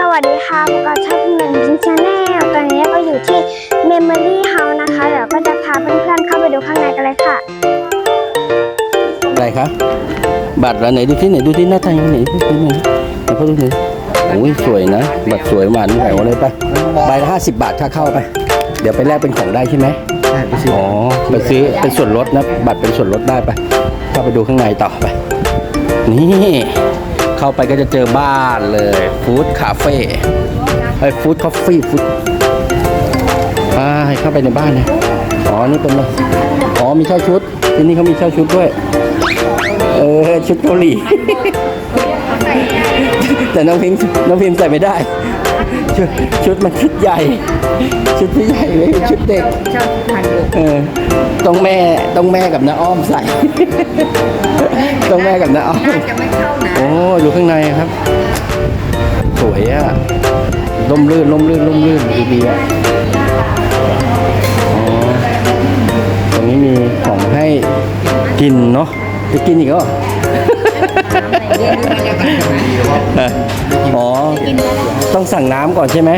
สวัสดีค่ะพบกับช่องหนึ่งจินชาแนลตอนนี้ก็อยู่ที่ Memory House นะคะเดี๋ยวก็จะพาเพื่อนๆเข้าไปดูข้างในกันเลยค่ะ อะไรคะบัตรอะไรไหนดูที่ไหนดูที่หน้าตายังไหนดูที่ไหนไหนเขาดูหน่อยโอ้ยสวยนะ บัตรสวยหวานแหววเลยไปใบละห้าสิบบาทค่าเข้าไป เดี๋ยวไปแลกเป็นของได้ใช่ไหมอ๋อไปซื้อเป็นส่วนลดนะ บัตรเป็นส่วนลดได้ไปเข้าไปดูข้างในต่อไป นี่ เข้าไปก็จะเจอบ้านเลยฟู้ดคาเฟ่ไอ้ฟู้ดคอฟฟี่ฟู้ดอ่าให้เข้าไปในบ้านนะอ๋อนี่เป็นอะไรอ๋อมีเช่าชุดที่นี่เขามีเช่าชุดด้วย เออชุดเกาหลีแต่น้องพิมพ์น้องพิมพ์ใส่ไม่ได้ ชุดชุดมันชุดใหญ่ ชุดที่ใหญ่ไม่ใช่ชุดเด็กชอบทานบุกเออต้องแม่ต้องแม่กับน้าอ้อมใส่ ต้องแม่กับน้าอ้อมน่าจะไม่เข้านะโอ้ดูข้างในครับ สวยอะล่มลื่นล่มลื่นล่มลื่นดีๆอะอ๋อตรงนี้มีของให้กินเนาะจะกินอีกเหรอเรี ยนรู้บรรยากาศไหมอ๋อต้องสั่งน้ำก่อนใช่ไหม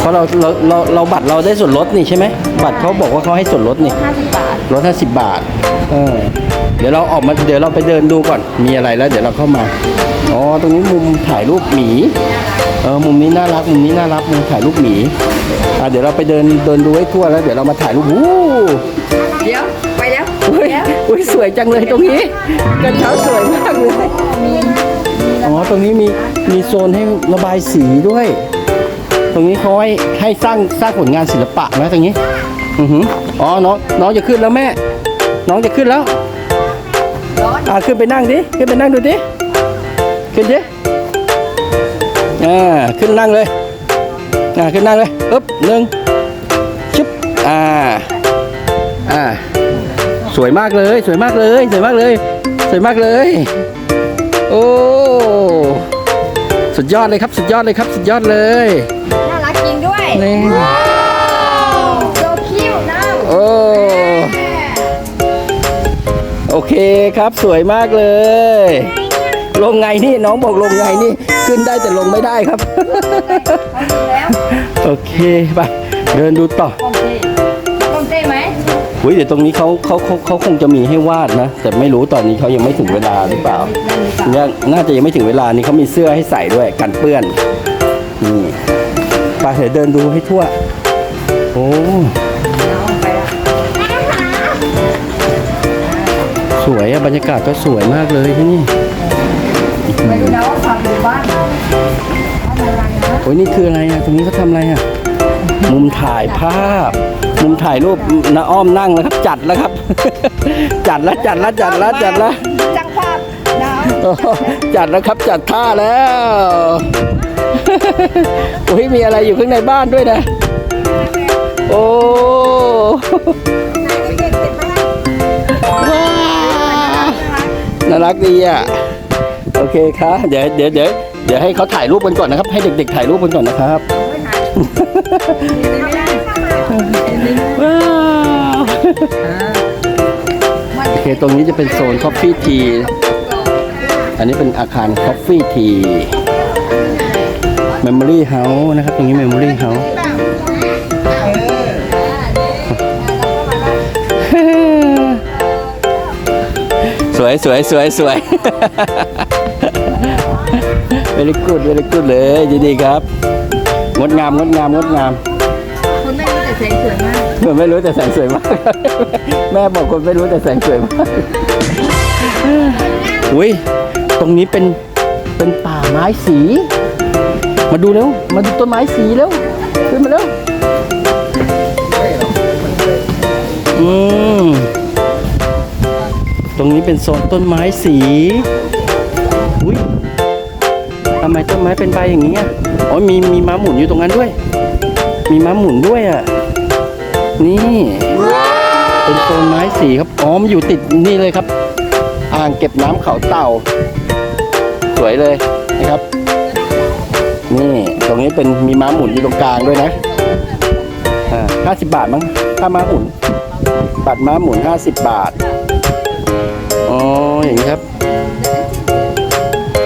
เพราะเราเราเราเราบัตรเราได้ส่วนลดนี่ใช่ไหม บัตรเขาบอกว่าเขาให้ส่วนลดนี่50บาทลดห้าสิบบาทเออเดี๋ยวเราออกมาเดี๋ยวเราไปเดินดูก่อนมีอะไรแล้ว เดี๋ยวเราเข้ามาอ๋อตรงนี้มุมถ่ายรูปหมีเออมุมนี้น่ารักมุมนี้น่ารักมุมถ่ายรูปหมีอะเดี๋ยวเราไปเดินเดินดูให้ทั่วแล้ว เดี๋ยวเรามาถ่ายรูปวู้เดี๋ยว ไปแล้ว อุ้ยอุ้ยสวยจังเลยตรงนี้กระเช้าสวยมากเลยอ๋อ ตรงนี้มีมีโซนให้ระบายสีด้วย ตรงนี้เขาให้ให้สร้างสร้างผลงานศิลปะนะตรงนี้อือหืออ๋อน้องน้องจะขึ้นแล้วแม่ น้องจะขึ้นแล้วอ่าขึ้นไปนั่งดิขึ้นไปนั่งดูดิขึ้นดิอ่าขึ้นนั่งเลยอ่าขึ้นนั่งเลยปึ๊บหนึ่งชุบอ่าอ่าสวยมากเลย สวยมากเลย สวยมากเลย สวยมากเลย สุดยอดเลยครับ สุดยอดเลยครับ สุดยอดเลย น่ารักจริงด้วยนี่โซคิวนะโอ้ โอเคครับสวยมากเลย ลงไงนี่น้องบอกลงไงนี่ ขึ้นได้แต่ลงไม่ได้ครับ เอาดูแล้วโอเคไปเดินดูต่อป้องเต้ป้องเต้ไหม อุ้ยเดี๋ยวตรงนี้เขาเขาเขาเขาคงจะมีให้วาดนะ แต่ไม่รู้ตอนนี้เขายังไม่ถึงเวลาหรือเปล่าเนี่ยน่าจะยังไม่ถึงเวลานี้เขามีเสื้อให้ใส่ด้วยกันเปื้อนนี่ไปเดี๋ยวเดินดูให้ทั่ว โอ้สวยอะบรรยากาศก็สวยมากเลยที่นี่ไปดูนะว่าความดูบ้านนะโอ้ยนี่คืออะไรอะตรงนี้เขาทำอะไรอะมุมถ่ายภาพ มุมถ่ายรูปนาอ้อมนั่งแล้วครับ จัดแล้วครับ จัดแล้วจัดแล้วจัดแล้วจัดแล้วจังภาพดาวโอ้โหจัดแล้วครับจัดท่าแล้วโอ้ยมีอะไรอยู่ข้างในบ้านด้วยนะ โอ้ว้าวน่ารักดีอะโอเคครับเดี๋ยวเดี๋ยวเดี๋ยวเดี๋ยวให้เขาถ่ายรูปกันก่อนนะครับ ให้เด็กๆถ่ายรูปกันก่อนนะครับ ว้าวโอเคตรงนี้จะเป็นโซน Coffee Tea อันนี้เป็นอาคาร Coffee Tea Memory House นะครับ ตรงนี้ Memory House สวยสวยสวยสวยเวลิกูดเวลิกูดเลยดีๆครับ งดงามงดงามงดงาม สียงสวยมากคนไม่รู้แต่แสงสวยมาก แม่บอกคนไม่รู้แต่แสงสวยมากอุ้ยตรงนี้เป็นเป็นป่าไม้สี มาดูเร็วมาดูต้นไม้สีเร็วขึ้นมาเร็วอืมตรงนี้เป็นโซนต้นไม้สีอุ้ยทำไมต้นไม้เป็นใบอย่างนี้อะอ๋อมีมีม้าหมุนอยู่ตรงนั้นด้วย มีม้าหมุนด้วยอะ นี่ เป็นโซนไม้สีครับอ๋อมนอยู่ติดนี่เลยครับ อ่างเก็บน้ำเขาเต่า สวยเลยนะครับ นี่ตรงนี้เป็นมีม้าหมุนอยู่ตรงกลางด้วยนะอ่าห้าสิบบาทมั้งค่าม้าหมุน บัตรม้าหมุนห้าสิบบาท อ๋อ อย่างนี้ครับ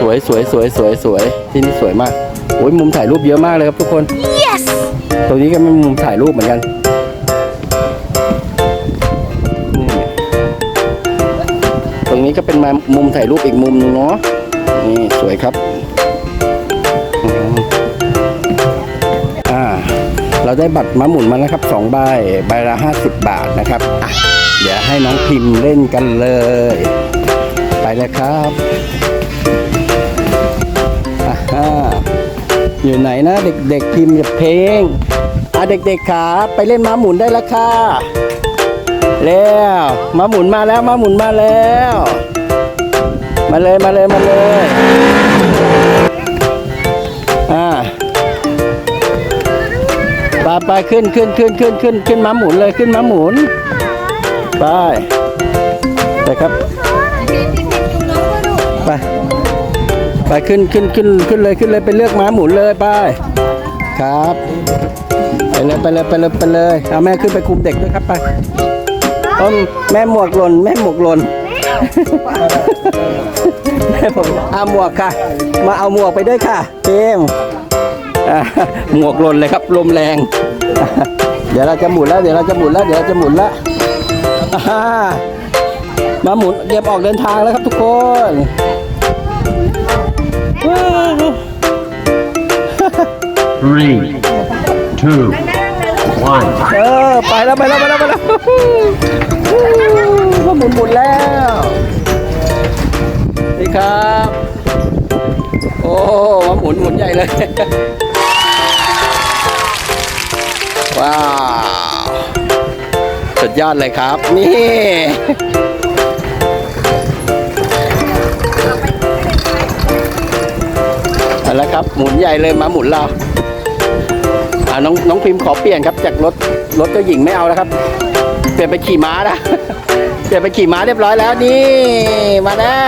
สวยสวยสวยสวยสวยที่นี่สวยมาก โอ้ยมุมถ่ายรูปเยอะมากเลยครับทุกคน yes ตรงนี้ก็เป็นมุมถ่ายรูปเหมือนกันนี่ ก็เป็นมุมถ่ายรูปอีกมุมหนึงเนาะนี่สวยครับอ่าเราได้บัตรม้าหมุนมาแล้วครับสองใบใบละห้าสิบบาทนะครับอะเดี๋ยวให้น้องพิมพ์เล่นกันเลย ไปเลยครับอ่าอยู่ไหนนะเด็กๆพิมพ์กับเพลงอะเด็กๆครับไปเล่นม้าหมุนได้แล้วค่ะ แล้วมาหมุนมาแล้วมาหมุนมาแล้ว มาเลยมาเลยมาเลยอ่าไปไปขึ้นขึ้นขึ้นขึ้นขึ้นขึ้นม้าหมุนเลยขึ้นม้าหมุนไปไปครับไปไปขึ้นขึ้นขึ้นขึ้นเลยขึ้นเลยไปเลือกม้าหมุนเลยไปครับไปเลยไปเลยไปเลยไปเลยเอาแม่ขึ้นไปคุมเด็กด้วยครับไป ต้นแม่หมวกหล่นแม่หมวกหล่นแม่ผมเอาหมวกค่ะ มาเอาหมวกไปด้วยค่ะเกมอ่าหมวกหล่นเลยครับลมแรง เดี๋ยวเราจะหมุนแล้ว เดี๋ยวเราจะหมุนแล้วเดี๋ยวเราจะหมุนแล้วอ่ามาหมุนเก็บออกเดินทางแล้วครับทุกคนว้าว Three, two, one. เออไปแล้วไปแล้วไปแล้วไปแล้วมา หมุนหมุนแล้วนี่ครับ โอ้มาหมุนหมุนใหญ่เลย ว้าวสุดยอดเลยครับ นี่เอาละครับ หมุนใหญ่เลยมาหมุนเราอ่าน้องน้องพิมพ์ขอเปลี่ยนครับ จากรถรถเจ้าหญิงไม่เอาแล้วครับ เปลี่ยนไปขี่ม้านะ เปลี่ยนไปขี่ม้าเรียบร้อยแล้วนี่ มาแล้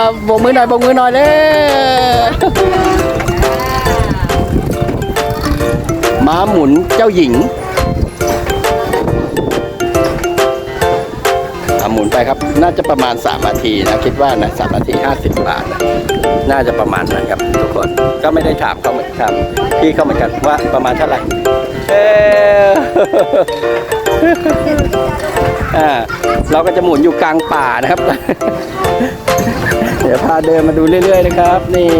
วโบกมือหน่อยโบกมือหน่อยเลยม้าหมุนเจ้าหญิงหมุนไปครับ น่าจะประมาณ 3 นาทีนะคิดว่านะ3นาที 50 บาทนะน่าจะประมาณนั้นครับ ทุกคนก็ไม่ได้ถามเขาเหมือนกันพี่เขาเหมือนกันว่าประมาณเท่าไหร่เออ อ่าเราก็จะหมุนอยู่กลางป่านะครับ เดี๋ยวพาเดินมาดูเรื่อย ๆ นะครับ นี่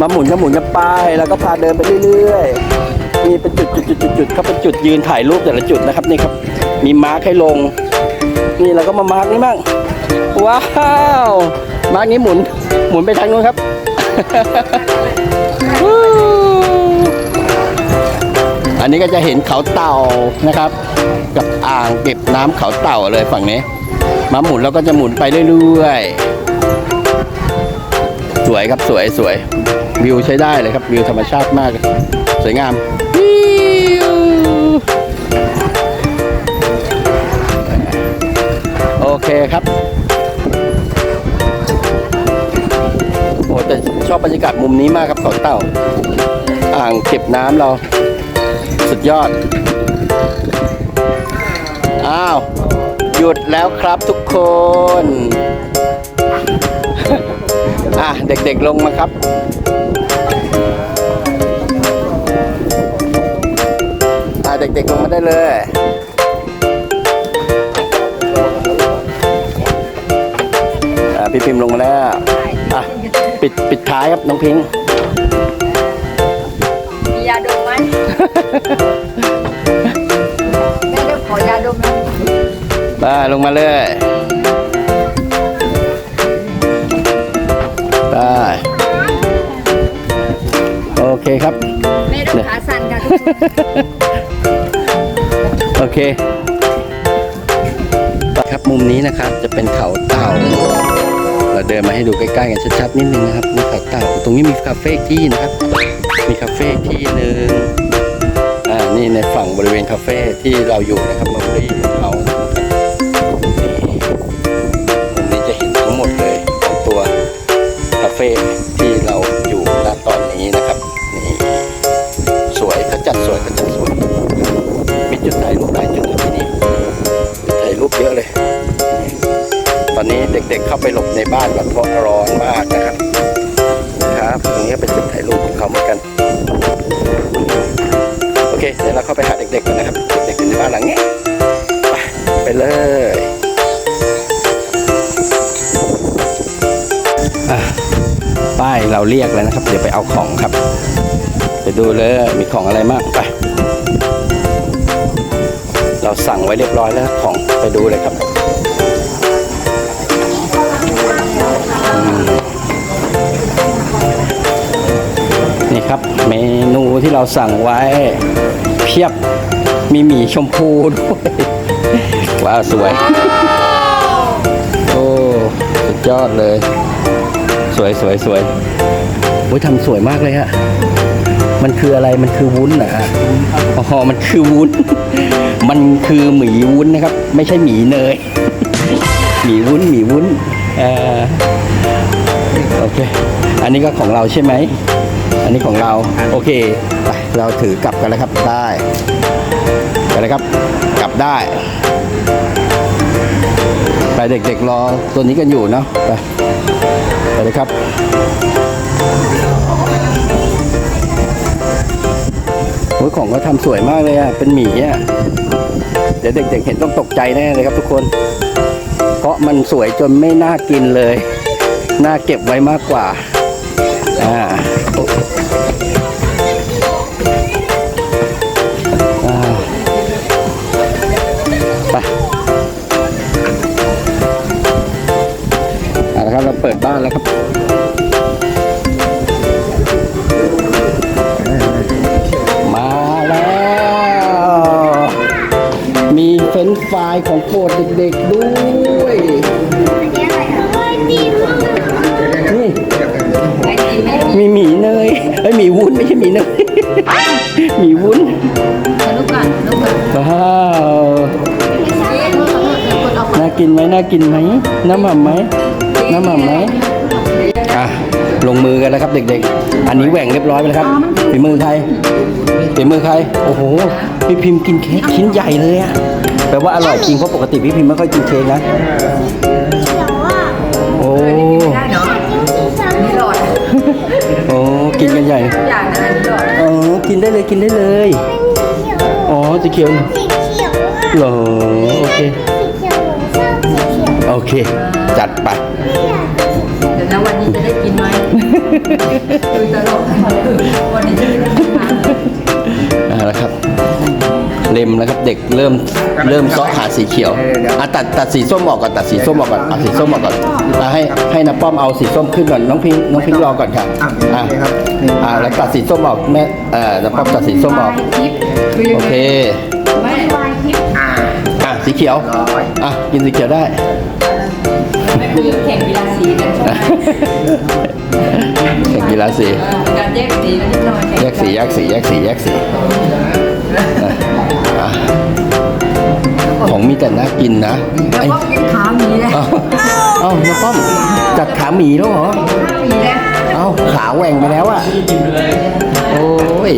มาหมุนก็หมุนกันไปแล้วก็พาเดินไปเรื่อยๆมีเป็นจุดจุดจุดจุดจุดเขาเป็นจุดยืนถ่ายรูปแต่ละจุดนะครับนี่ครับ มีมาร์คให้ลง นี่เราก็มามาร์กนี่บ้างว้าวมาร์กนี้หมุนหมุนไปทางนู้นครับอันนี้ก็จะเห็นเขาเต่านะครับ กับอ่างเก็บน้ำเขาเต่าเลยฝั่งนี้ มาหมุนแล้วก็จะหมุนไปเรื่อยๆ สวยครับสวยสวยวิวใช้ได้เลยครับวิวธรรมชาติมาก สวยงามโอเคครับโอ้แต่ชอบบรรยากาศมุมนี้มากครับเขาเต่า อ่างเก็บน้ำเรา สุดยอด อ้าว หยุดแล้วครับทุกคน อะ เด็กๆลงมาครับ อะ เด็กๆลงมาได้เลยอะพี่พิมพ์ลงมาแล้ว อะ ปิดปิดท้ายครับ น้องพิงค์มียาดมไหมแม่เดี๋ยว ขอยาดมนะมาลงมาเลยไปโอเคครับแม่ดูขาสั่นค่ะทุกคนโอเค ครับมุมนี้นะครับจะเป็นเขาเต่า เราเดินมาให้ดูใกล้ๆกันชัดๆนิดนึงนะครับนี่เขาเต่า ตรงนี้มีคาเฟ่อีกที่นะครับ มีคาเฟ่อีกที่หนึ่งอ่า นี่ในฝั่งบริเวณคาเฟ่ที่เราอยู่นะครับมารีเขานี่มุมนี้จะเห็นทั้งหมดเลยของตัวคาเฟ่ที่เราอยู่ณตอนนี้นะครับนี่สวยเขาจัดสวยเขาจัดสวยมีจุดถ่ายรูปหลายจุดที่นี่ถ่ายรูปเยอะเลย ตอนนี้เด็กๆเข้าไปหลบในบ้านกันเพราะรอ เราเข้าไปหาเด็กๆกันนะครับ เด็กๆอยู่ในบ้านหลังนี้ไปไปเลยอะป้ายเราเรียกแล้วนะครับ เดี๋ยวไปเอาของครับ ไปดูเลยมีของอะไรบ้างไป เราสั่งไว้เรียบร้อยแล้วของไปดูเลยครับนี่ครับเมนูที่เราสั่งไว้ พียบ มีหมี่ชมพูด้วยว้าวสวย โอ้สุดยอดเลย สวยสวยสวยโอ้ยทำสวยมากเลยฮะมันคืออะไร มันคือวุ้นนะอ๋อมันคือวุ้น มันคือหมี่วุ้นนะครับ ไม่ใช่หมี่เนย หมี่วุ้น หมี่วุ้น เอ่อโอเค อันนี้ก็ของเราใช่ไหม อันนี้ของเราโอเคไปเราถือกลับกันแล้วครับได้ไปเลยครับกลับได้ไปเด็กๆรอตัวนี้กันอยู่เนาะไปไปเลยครับโอ้ยของก็ทำสวยมากเลยอะเป็นหมีอะเดี๋ยวเด็กๆเห็นต้องตกใจแน่เลยครับทุกคน เพราะมันสวยจนไม่น่ากินเลย น่าเก็บไว้มากกว่า อ่าไปเอาละครับเราเปิดบ้านแล้วครับมาแล้ว มีเฟรนช์ฟรายของโปรดเด็กๆด้วย วุ้นไม่ใช่หมีเนยหมีวุ้นลูกกันลูกกันว้าวน่ากินไหมน่ากินไหมน้ำหม่ำไหมน้ำหม่ำไหมอะลงมือกันแล้วครับเด็กๆ อันนี้แหว่งเรียบร้อยไปแล้วครับฝีมือใครฝีมือใครโอ้โหพี่พิมพ์กินเค้กชิ้นใหญ่เลยอะแปลว่าอร่อยจริงเพราะปกติพี่พิมพ์ไม่ค่อยกินเค้กนะ นได้เลยกินได้เลย อ๋อสีเขียวสีเขียวหรอโอเคสีเขียวโอเค จัดไปเดี๋ยวนะวันนี้จะได้กินไหมดูตลกวันนี้จะได้กินไหมเอาละครับ เล็มแล้วครับเด็กเริ่มเริ่มเซาะหาสีเขียวอะตัดตัดสีส้มออกก่อนตัดสีส้มออกก่อนเอาสีส้มออกก่อนอะให้ให้น้าป้อมเอาสีส้มขึ้นก่อนน้องพิงน้องพิงรอก่อนค่ะอะอะแล้วตัดสีส้มออกแม่เอ่อน้าป้อมตัดสีส้มออกทิปคือโอเคไม่วายทิปอะสีเขียวอะกินสีเขียวได้ไม่คือแข่งกีฬาสีกันใช่ไหมแข่งกีฬาสีเออการแยกสีกันนิดหน่อยแยกสีแยกสีแยกสีแยกสีอะอะ ของมีแต่น่ากินนะแล้วไอ้ก็กินขาหมีเลยเอ้าเอ้าน้าป้อมจัดขาหมีแล้วเหรอขาหมีเลยเอ้าขาแหว่งไปแล้วอะโอ้ย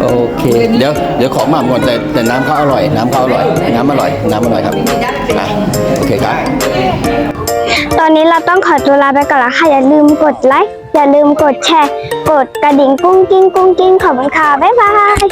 โอเค เดี๋ยวเดี๋ยวขอหม่ำก่อนแต่แต่น้ำเขาอร่อย น้ำเขาอร่อย น้ำอร่อย น้ำอร่อยครับอะโอเคครับ ตอนนี้เราต้องขอตัวลาไปก่อนแล้วค่ะอย่าลืมกดไลค์อย่าลืมกดแชร์ กดกระดิ่งกุ้งกิ้งกุ้งกิ้งขอบคุณค่ะบ๊ายบาย